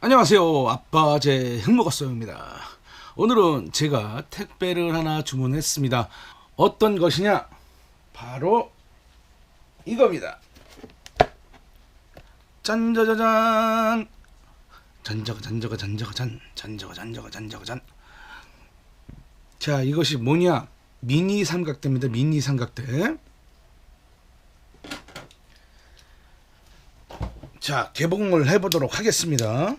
안녕하세요. 아빠 제 흑먹었어요입니다. 오늘은 제가 택배를 하나 주문했습니다. 어떤 것이냐? 바로 이겁니다. 짠자자잔. 잔저가 잔저가 잔저가 잔 잔저가 잔저가 잔저가 잔. 자, 이것이 뭐냐? 미니 삼각대입니다. 미니 삼각대. 자, 개봉을 해보도록 하겠습니다.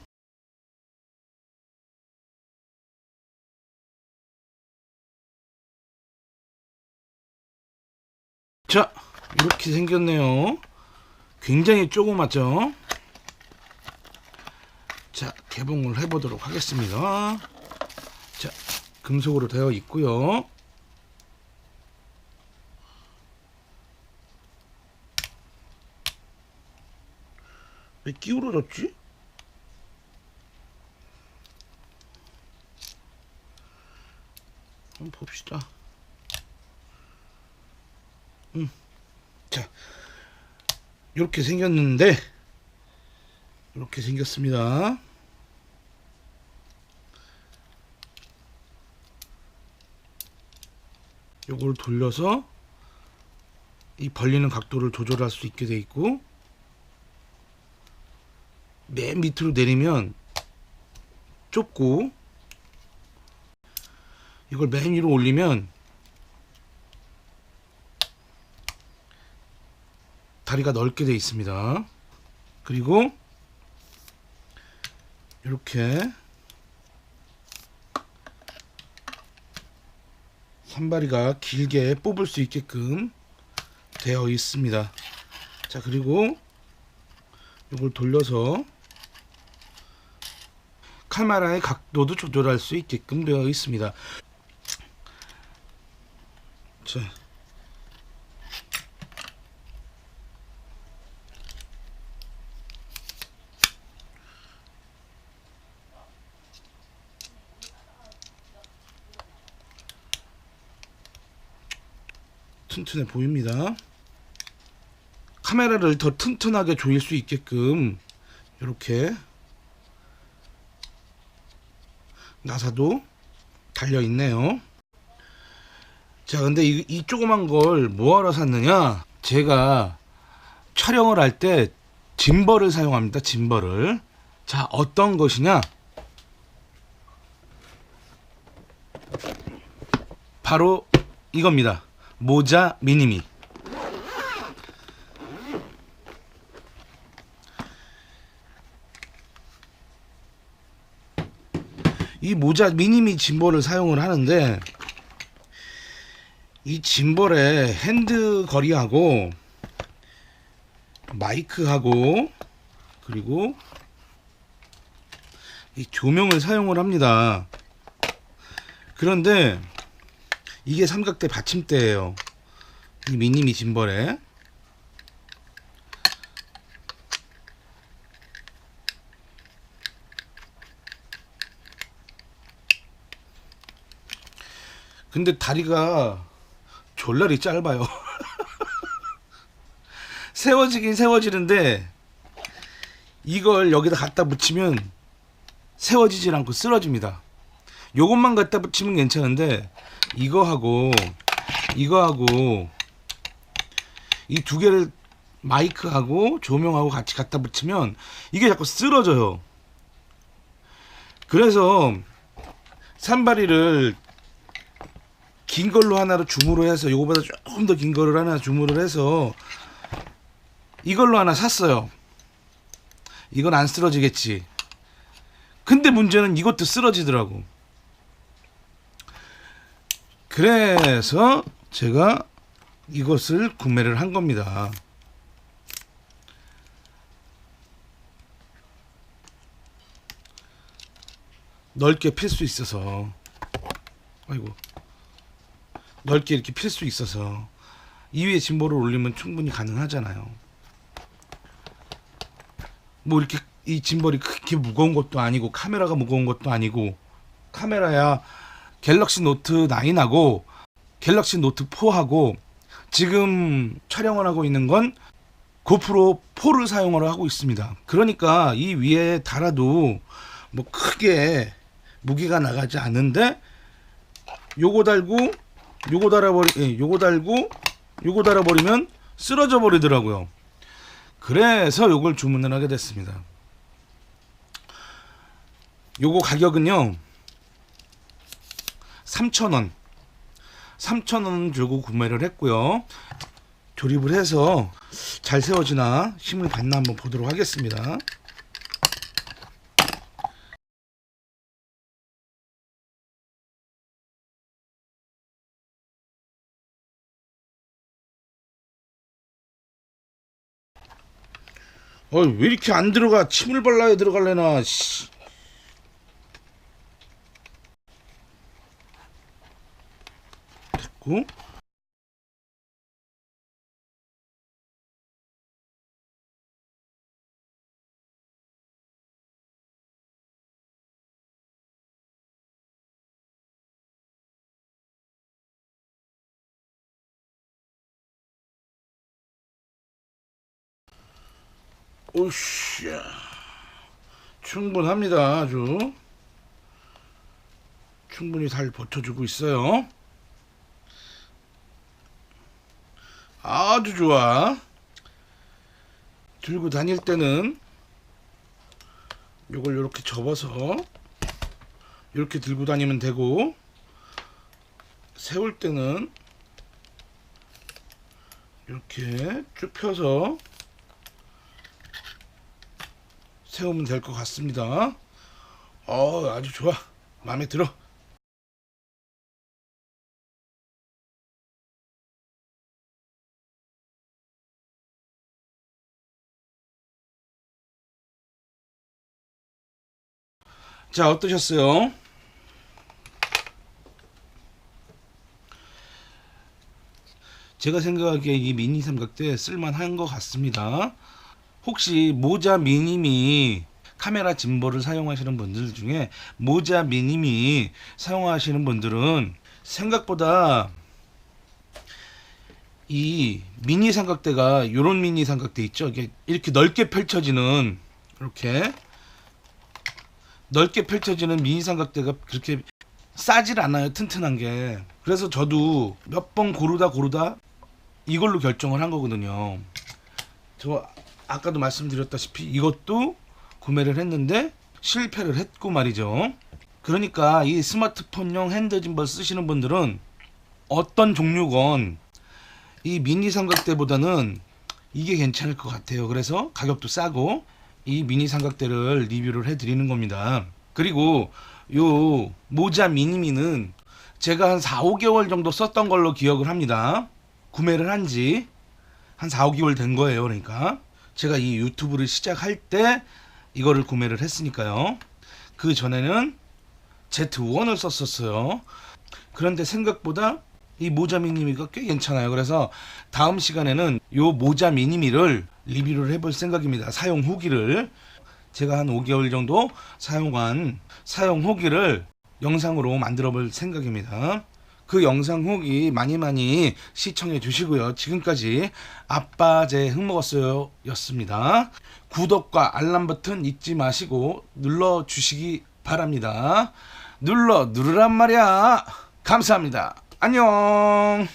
이렇게 생겼네요. 굉장히 조그맣죠? 자, 개봉을 해보도록 하겠습니다. 자, 금속으로 되어 있고요. 왜 기울어졌지? 한번 봅시다. 음. 자, 이렇게 생겼는데, 이렇게 생겼습니다. 요걸 돌려서 이 벌리는 각도를 조절할 수 있게 돼 있고 맨 밑으로 내리면 좁고 이걸 맨 위로 올리면 다리가 넓게 돼 있습니다. 그리고 이렇게 산발이가 길게 뽑을 수 있게끔 되어 있습니다. 자 그리고 이걸 돌려서 카메라의 각도도 조절할 수 있게끔 되어 있습니다. 자. 튼튼해 보입니다. 카메라를 더 튼튼하게 조일 수 있게끔 이렇게 나사도 달려 있네요. 자, 근데 이, 이 조그만 걸 뭐하러 샀느냐? 제가 촬영을 할 때 짐벌을 사용합니다. 짐벌을. 자, 어떤 것이냐? 바로 이겁니다. 모자 미니미. 이 모자 미니미 짐벌을 사용을 하는데 이 짐벌에 핸드 거리하고 마이크하고 그리고 이 조명을 사용을 합니다. 그런데 이게 삼각대 받침대예요. 이 미니미 짐벌에 근데 다리가 졸라리 짧아요. 세워지긴 세워지는데 이걸 여기다 갖다 붙이면 세워지질 않고 쓰러집니다. 요것만 갖다 붙이면 괜찮은데 이거하고 이거하고 이 두 개를 마이크하고 조명하고 같이 갖다 붙이면 이게 자꾸 쓰러져요. 그래서 산바리를 긴 걸로 하나로 줌으로 해서 요거보다 조금 더 긴 거를 하나 줌으로 해서 이걸로 하나 샀어요. 이건 안 쓰러지겠지. 근데 문제는 이것도 쓰러지더라고. 그래서 제가 이것을 구매를 한 겁니다. 넓게 필 수 있어서. 아이고. 넓게 이렇게 필 수 있어서 이 위에 짐볼을 올리면 충분히 가능하잖아요. 뭐 이렇게 이 짐볼이 그렇게 무거운 것도 아니고 카메라가 무거운 것도 아니고 카메라야 갤럭시 노트 9하고 갤럭시 노트 4하고 지금 촬영을 하고 있는 건 고프로 4를 사용을 하고 있습니다. 그러니까 이 위에 달아도 뭐 크게 무게가 나가지 않는데 요거 달고 요거 달아버리 예, 요거 달고 요거 달아버리면 쓰러져 버리더라고요. 그래서 요걸 주문을 하게 됐습니다. 요거 가격은요 3,000원 3,000원 주고 구매를 했고요. 조립을 해서 잘 세워지나 힘을 받나 한번 보도록 하겠습니다. 어, 왜 이렇게 안 들어가? 침을 발라야 들어갈래나, 씨. 됐고. 오씨. 충분합니다, 아주. 충분히 잘 버텨주고 있어요. 아주 좋아. 들고 다닐 때는 요걸 이렇게 접어서 이렇게 들고 다니면 되고 세울 때는 이렇게 쭉 펴서 세우면 될 것 같습니다. 어, 아주 좋아. 마음에 들어. 자, 어떠셨어요? 제가 생각하기에 이 미니 삼각대 쓸만한 것 같습니다. 혹시 모자 미님이 카메라 짐벌을 사용하시는 분들 중에 모자 미님이 사용하시는 분들은 생각보다 이 미니 삼각대가 요런 미니 삼각대 있죠. 이게 이렇게 넓게 펼쳐지는 이렇게 넓게 펼쳐지는 미니 삼각대가 그렇게 싸질 않아요. 튼튼한 게. 그래서 저도 몇 번 고르다 고르다 이걸로 결정을 한 거거든요. 저 아까도 말씀드렸다시피 이것도 구매를 했는데 실패를 했고 말이죠. 그러니까 이 스마트폰용 핸드 짐벌 쓰시는 분들은 어떤 종류건 이 미니 삼각대보다는 이게 괜찮을 것 같아요. 그래서 가격도 싸고 이 미니 삼각대를 리뷰를 해드리는 겁니다. 그리고 요 모자 미니미는 제가 한 4, 5개월 정도 썼던 걸로 기억을 합니다. 구매를 한지한 4, 5개월 된 거예요. 그러니까 제가 이 유튜브를 시작할 때 이거를 구매를 했으니까요. 그 전에는 Z1을 썼었어요. 그런데 생각보다 이 모자 미니미가 꽤 괜찮아요. 그래서 다음 시간에는 요 모자 미니미를 리뷰를 해볼 생각입니다. 사용 후기를 제가 한 5개월 정도 사용한 사용 후기를 영상으로 만들어 볼 생각입니다. 그 영상 후기 많이 많이 시청해 주시고요. 지금까지 아빠 제 흙먹었어요 였습니다. 구독과 알람 버튼 잊지 마시고 눌러 주시기 바랍니다. 눌러 누르란 말이야. 감사합니다. 안녕.